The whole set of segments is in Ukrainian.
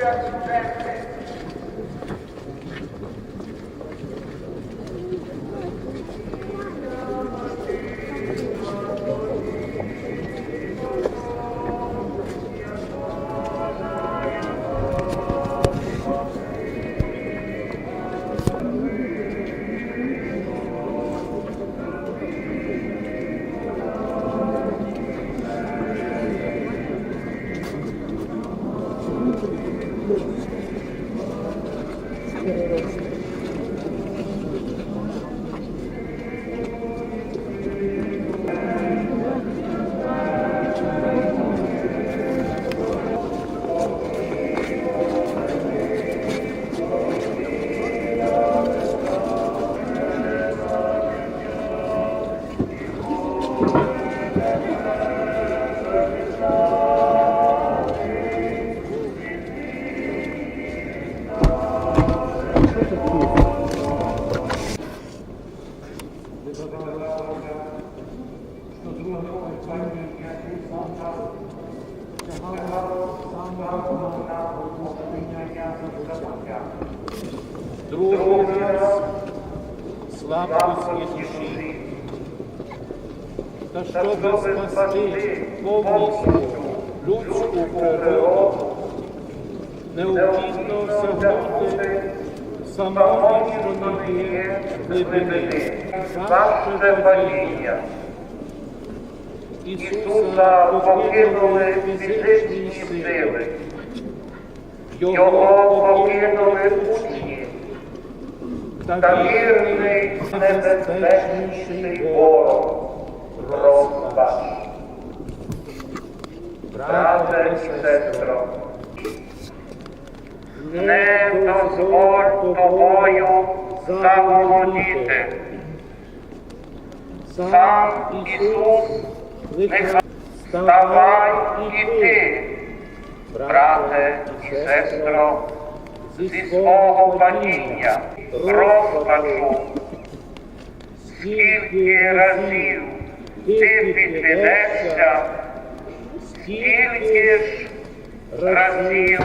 Grazie. Глибини, ваше падіння. Ісуса покинули фізичні сили, Його покинули учні, та вірний небезпечніший ворог розпач. Брате і сестро, не дозволь тобою заволодіти. Сам Ісус нехай ставай і ти, брате і сестро, зі свого падіння, розпачу, скільки разів ти підведешся, скільки ж разів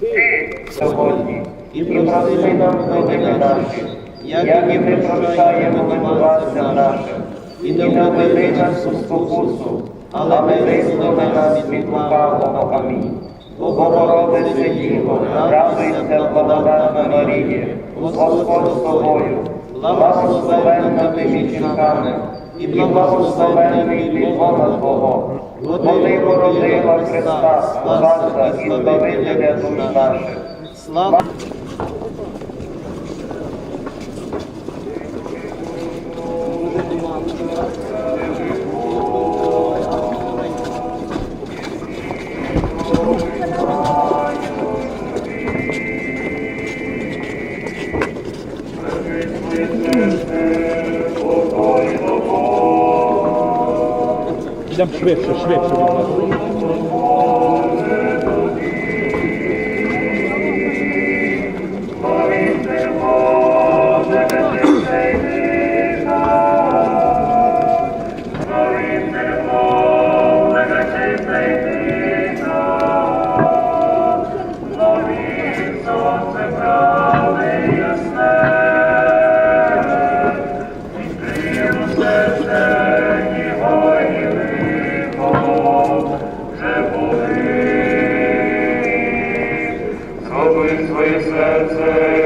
ти сьогодні і прости нам вини наші, як і ми прощаємо винуватцям нашим, і не введи нас у спокусу, але визволи нас від лукавого. Амінь. Богородице Діво, радуйся, благодатна Марія, Господь з тобою, благословенна ти між жінками, і благословенний плідлона Твого, бо ти породила Христа, Спаса і Збавителя душ наших. Слава Йдемо швидше, швидше. ласка. Зроби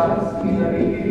повсякчас, і на віки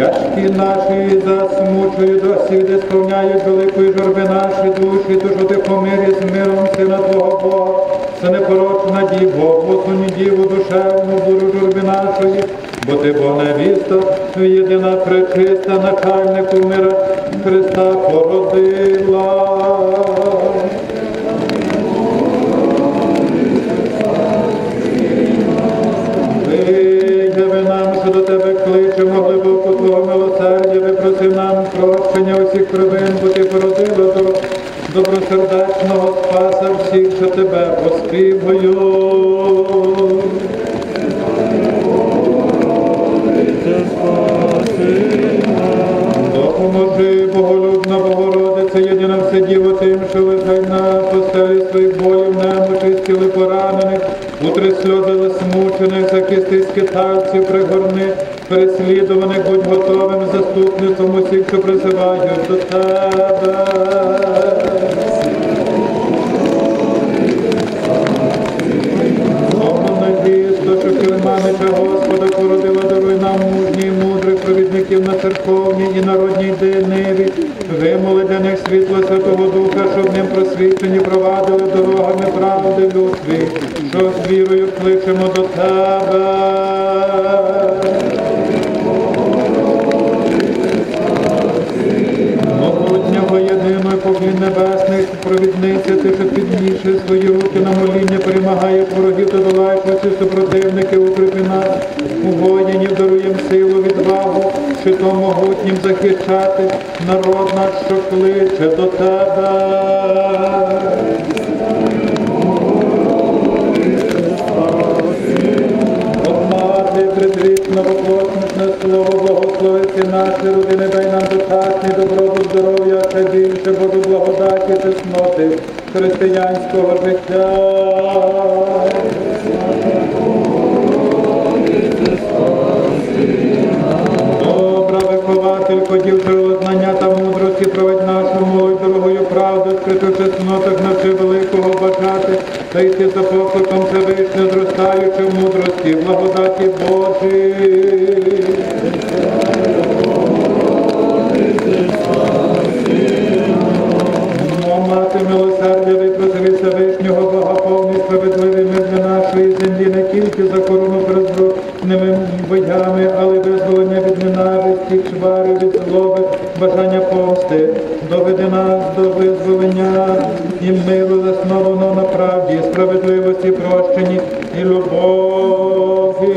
ви. Тяжкі наші засмучують, досвіди сповняють великої журби наші душі, тож утихомирі з миром Сина Твого Бога, це непорочна діво, посуні діву душевну бурю журби нашої, бо ти Бог невіста, єдина пречиста, начальнику мира Христа породила. Вияви нам, що до тебе кличемо глибоко прощення усіх бо ти породила до добросердечного Спаса всіх, що тебе оспівую. Допоможи, Боголюбна Богородице, єдина вседіво тим, що лежать на постелі своїх боїв, немочі, стіли поранених, утри сльози засмучених, захисти скитальців, пригорни, переслідуваних, будь готовим заступництвом усіх, що призивають до тебе. Словно надіюсь, що Килиманича Господа породила, даруй нам мужні і мудрих провідників на церковній і народній ниві. Вимоли для них світло Святого Духа, щоб ним просвічені провадили дорогами правди в людстві, що з вірою кличемо до тебе. Поклін небесних провідниця, ти що підніше свої руки на моління, перемагає ворогів та долаєш усі супротивники, укріпи нас, у воїнів даруєм силу, відвагу, щитом могутнім захищати народ наш, що кличе до тебе. Мати, предвічна, слово, благословити наші родини, дай нам достатній добробу, здоров'я, та більше, Божу благодаті, чесноти християнського життя. Доведи нас до визволення і миру заснованого на правді, справедливості, прощенні і любові.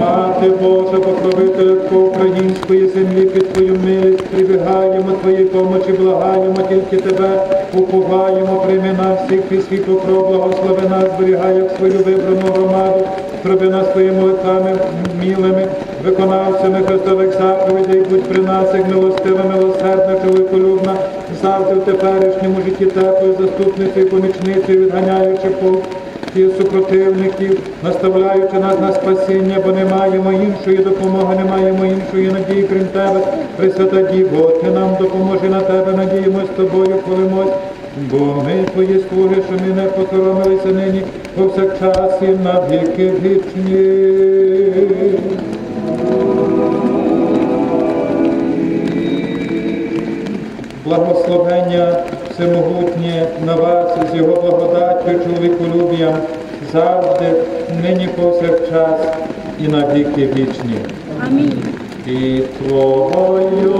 Мати Божа, покровителько української землі, під твою милість прибігаємо твоїй помочі, благаємо тільки тебе, уповаємо, прийми нас всіх під свій покров, благослови нас, зберігай як свою вибрану громаду, зроби нас твоїми молитвами мілими, виконавцями Христових заповідей, будь при нас, як милостива, милосердна, чоловіколюбна, завжди в теперішньому житті теплою заступницею, помічницею, відганяючи полк і супротивників, наставляючи нас на спасіння, бо не маємо іншої допомоги, не маємо іншої надії, крім тебе, Пресвята Діво, ти нам допоможи на тебе, надіємось тобою, хвалимось. Бо ми твої слуги, що ми не покоромилися нині повсякчас і на віки вічні. Благословення всемогутнє на вас з його благодаттю, чоловіколюб'ям, завжди, нині повсякчас і на віки вічні. Амінь. І Твою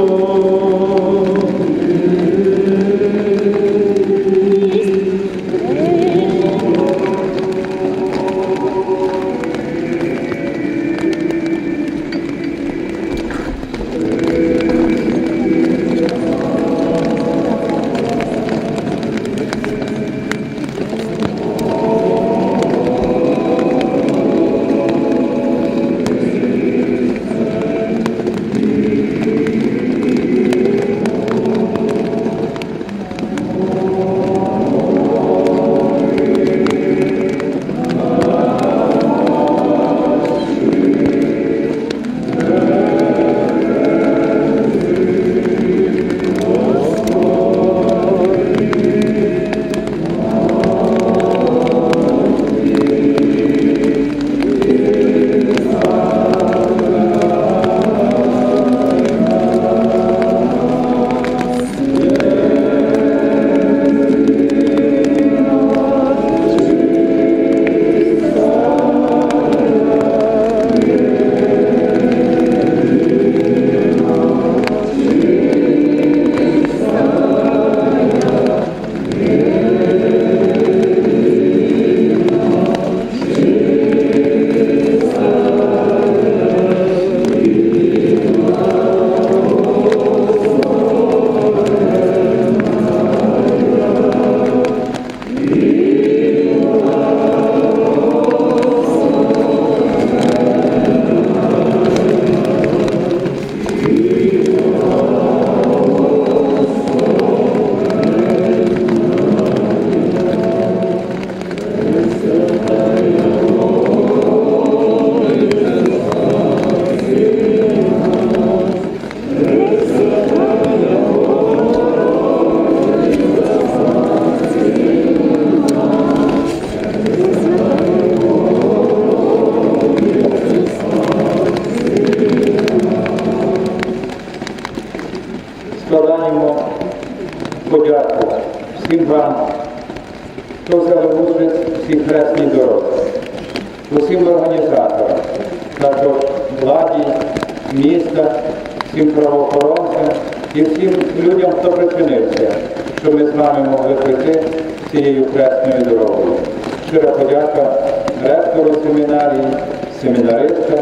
цією хресною дорогою. Щира подяка ректору семінарії, семінаристам,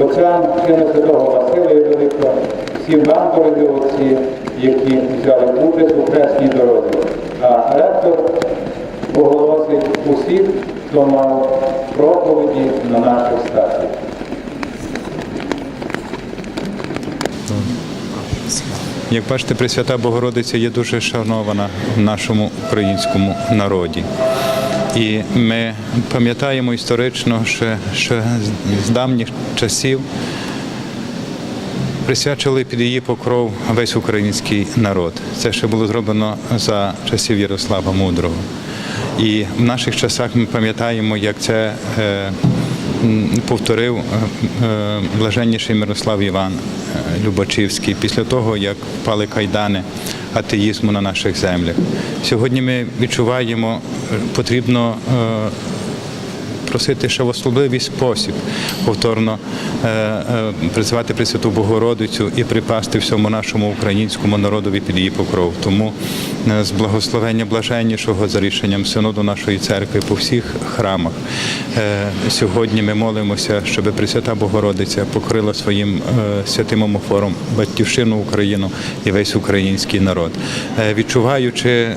отцям Святого Василія Великого, всім вам, дорогі отці, які взяли участь у хресній дорозі. А ректор оголосить усіх, хто мав проповіді на наших стаціях. Як бачите, Пресвята Богородиця є дуже шанована в нашому українському народі. І ми пам'ятаємо історично, що, що з давніх часів присвячували під її покров весь український народ. Це ще було зроблено за часів Ярослава Мудрого. І в наших часах ми пам'ятаємо, як це е, повторив е, е, блаженніший Мирослав Іван Любачівський після того, як впали кайдани атеїзму на наших землях. Сьогодні ми відчуваємо, е, потрібно е, просити ще в особливий спосіб повторно е, е, Пресвяту Богородицю і припасти всьому нашому українському народові під її покров. Тому е, з благословення блаженнішого за рішенням синоду нашої церкви по всіх храмах. Сьогодні ми молимося, щоб Пресвята Богородиця покрила своїм святим омофором батьківщину Україну і весь український народ. Відчуваючи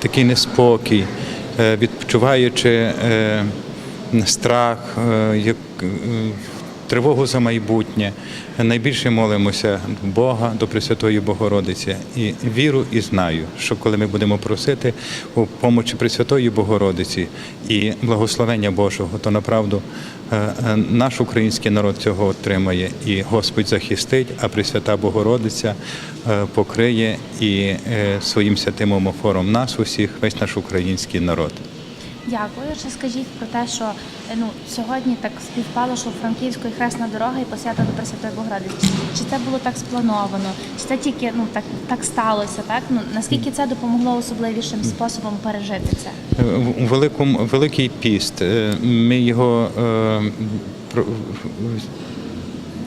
такий неспокій, відчуваючи е, страх, е, як, е, тривогу за майбутнє. Найбільше молимося Бога до Пресвятої Богородиці і віру і знаю, що коли ми будемо просити у помочі Пресвятої Богородиці і благословення Божого, то направду е, е, наш український народ цього отримає, і Господь захистить, а Пресвята Богородиця е, покриє і своїм святим омофором нас усіх, весь наш український народ. Дякую. Ще скажіть про те, що е, ну сьогодні так співпало, що Франківську і хресна дорога і посвята до Пресвятої Богородиці. Чи, це було так сплановано? Чи це тільки ну так так сталося? Так ну наскільки це допомогло особливішим способом пережити це? У великому великий піст. е, Ми його е,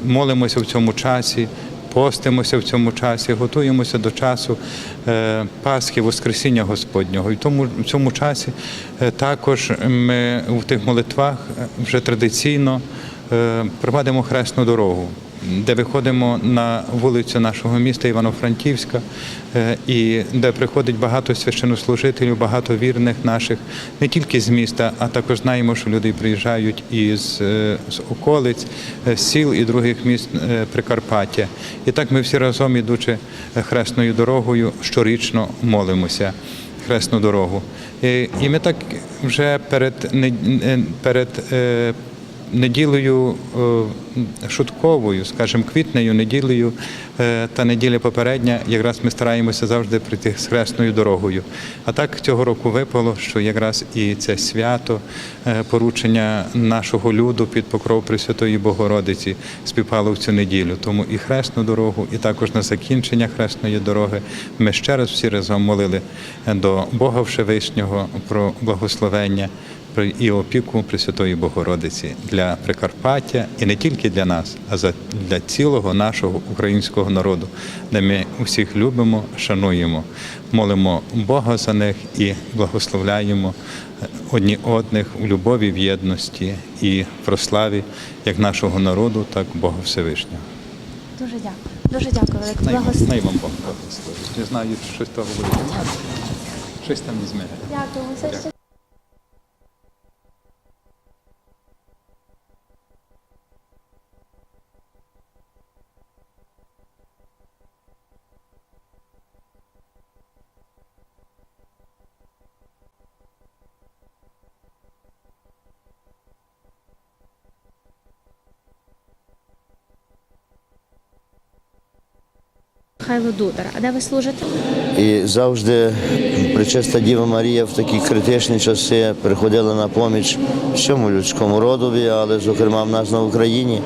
молимося в цьому часі, постимося в цьому часі, готуємося до часу е, Пасхи, Воскресіння Господнього. І тому в цьому часі е, також ми в тих молитвах е, вже традиційно провадимо хресну дорогу де виходимо на вулицю нашого міста Івано-Франківська, е, і де приходить багато священнослужителів, багато вірних наших, не тільки з міста, а також знаємо, що люди приїжджають із е, з околиць, е, з сіл і других міст Прикарпаття. І так ми всі разом, ідучи хресною дорогою, щорічно молимося. Хресну дорогу. І, ми так вже перед, перед неділею е, шутковою, скажімо, квітнею неділею е, та неділя попередня, якраз ми стараємося завжди прийти з хресною дорогою. А так цього року випало, що якраз і це свято е, поручення нашого люду під покров Пресвятої Богородиці співпало в цю неділю. Тому і хресну дорогу, і також на закінчення хресної дороги ми ще раз всі разом молили до Бога Всевишнього про благословення і опіку Пресвятої Богородиці для Прикарпаття і не тільки для нас, а для цілого нашого українського народу, де ми усіх любимо, шануємо, молимо Бога за них і благословляємо е, одні одних у любові, в єдності і в прославі як нашого народу, так і Бога Всевишнього. Дуже дякую. Дуже дякую, велике благословення. най вам Бог благословить. Не знаю, щось того буде. Щось там візьме. Дякую. Михайло Дудар. А де ви служите? І завжди Пречиста Діва Марія в такі критичні часи приходила на поміч всьому людському родові, але зокрема в нас на Україні.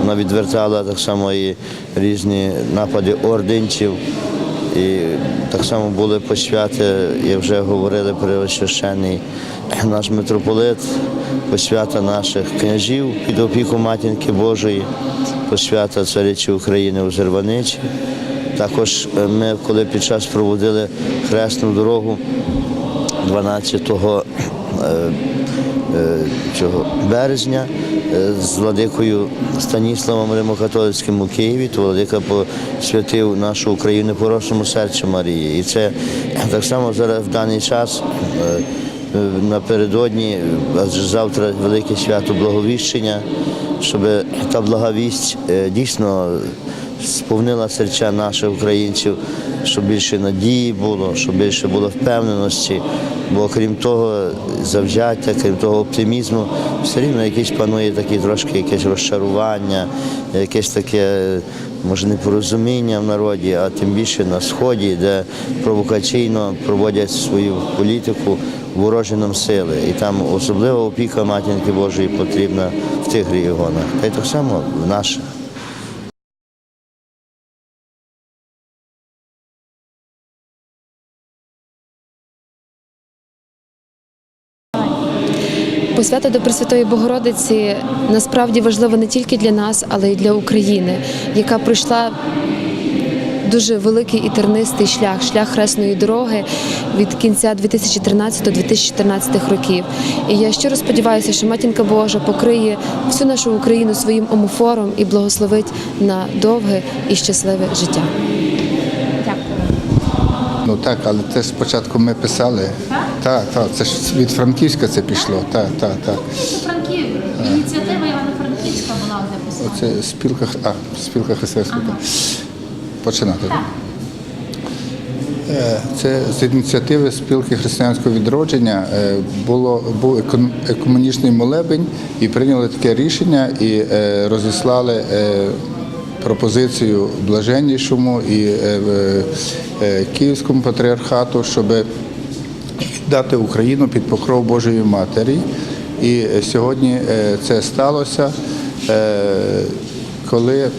Вона відвертала так само і різні напади орденців. І так само були посвяти, як вже говорили Преосвященний наш митрополит, посвята наших княжів під опіку Матінки Божої, посвята цариці України у Зерваничі. Також е, ми, коли під час проводили хресну дорогу 12 е, е, цього березня з владикою Станіславом Римокатолицьким у Києві, то владика посвятив нашу Україну порочному серцю Марії. І це так само зараз в даний час. Напередодні, адже завтра велике свято Благовіщення, щоб та благовість дійсно сповнила серця наших українців, щоб більше надії було, щоб більше було впевненості. Бо крім того, завзяття, крім того оптимізму, все рівно якесь панує таке трошки якесь розчарування, якесь таке, може, непорозуміння в народі, а тим більше на сході, де провокаційно проводять свою політику ворожі нам сили. І там особлива опіка матінки Божої потрібна в тих регіонах. Та й так само в наших. Посвята до Пресвятої Богородиці насправді важлива не тільки для нас, але й для України, яка пройшла дуже великий і тернистий шлях, шлях хресної дороги від кінця 2013-2014 років. І я щиро сподіваюся, що матінка Божа покриє всю нашу Україну своїм омофором і благословить на довге і щасливе життя. Ну так, але це ж спочатку ми писали. Так, так, це ж від Франківська це пішло. Так, так, так. Франків, ініціатива Івано-Франківська була записана. Це спілка, а, спілка християнська. Починати. так? Е, Це з ініціативи спілки християнського відродження е, було був екон- екуменічний молебень і прийняли таке рішення і е, розіслали е, пропозицію блаженнішому і е, в- е, Київському патріархату, щоб дати Україну під покров Божої Матері. І е, сьогодні е, це сталося, е, коли е,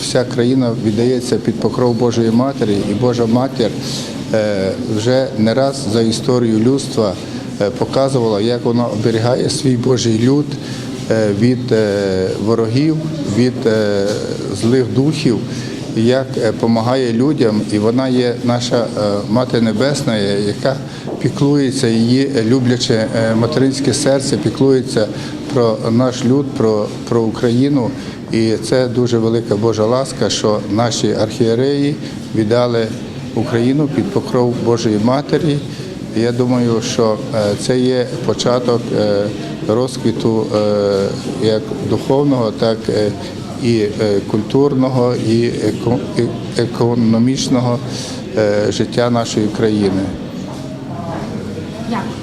вся країна віддається під покров Божої Матері, і Божа Матір е, вже не раз за історію людства е, показувала, як вона оберігає свій Божий люд е, від е, ворогів, від е, злих духів як допомагає людям, і вона є наша е, мати небесна, яка піклується, її любляче е, материнське серце, піклується про наш люд, про, про Україну. І це дуже велика Божа ласка, що наші архієреї віддали Україну під покров Божої Матері. Я думаю, що е, це є початок е, розквіту е, як духовного, так і культурного, і економічного життя нашої країни. Дякую.